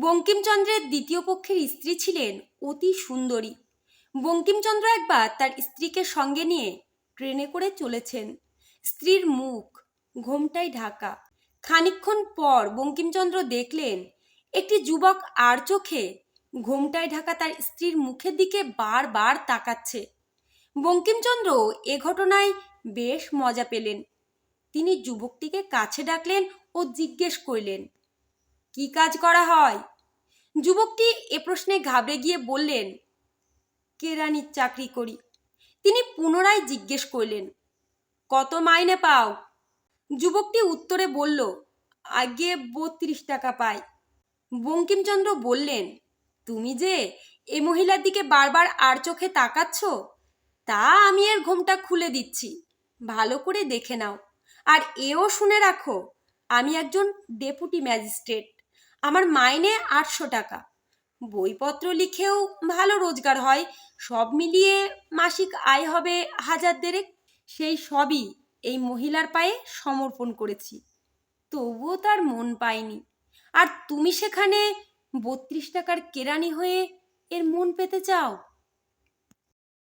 বঙ্কিমচন্দ্রের দ্বিতীয় পক্ষের স্ত্রী ছিলেন অতি সুন্দরী। বঙ্কিমচন্দ্র একবার তার স্ত্রীকে সঙ্গে নিয়ে ট্রেনে করে চলেছেন। স্ত্রীর মুখ ঘোমটায় ঢাকা। খানিকক্ষণ পর বঙ্কিমচন্দ্র দেখলেন, একটি যুবক আর চোখে ঘোমটায় ঢাকা তার স্ত্রীর মুখের দিকে বারবার তাকাচ্ছে। বঙ্কিমচন্দ্র এ ঘটনায় বেশ মজা পেলেন। তিনি যুবকটিকে কাছে ডাকলেন ও জিজ্ঞেস করলেন কি কাজ করা হয়? যুবকটি এ প্রশ্নে ঘাবড়ে গিয়ে বললেন কেরানির চাকরি করি? তিনি পুনরায় জিজ্ঞেস করলেন, কত মাইনে পাও? যুবকটি উত্তরে বলল, আগে বত্রিশ টাকা পাই। বঙ্কিমচন্দ্র বললেন, তুমি যে এ মহিলার দিকে বারবার আর চোখে তাকাচ্ছ, তা আমি এর ঘোমটা খুলে দিচ্ছি। ভালো করে দেখে নাও। আর এও শুনে রাখো, আমি একজন ডেপুটি ম্যাজিস্ট্রেট। আমার মাইনে আটশো টাকা। বইপত্র লিখেও ভালো রোজগার হয়, সব মিলিয়ে মাসিক আয় হবে হাজার দেড়েক। সেই সবই এই মহিলার পায়ে সমর্পণ করেছি। তবুও তার মন পায়নি। আর তুমি সেখানে বত্রিশ টাকার কেরানি হয়ে এর মন পেতে চাও?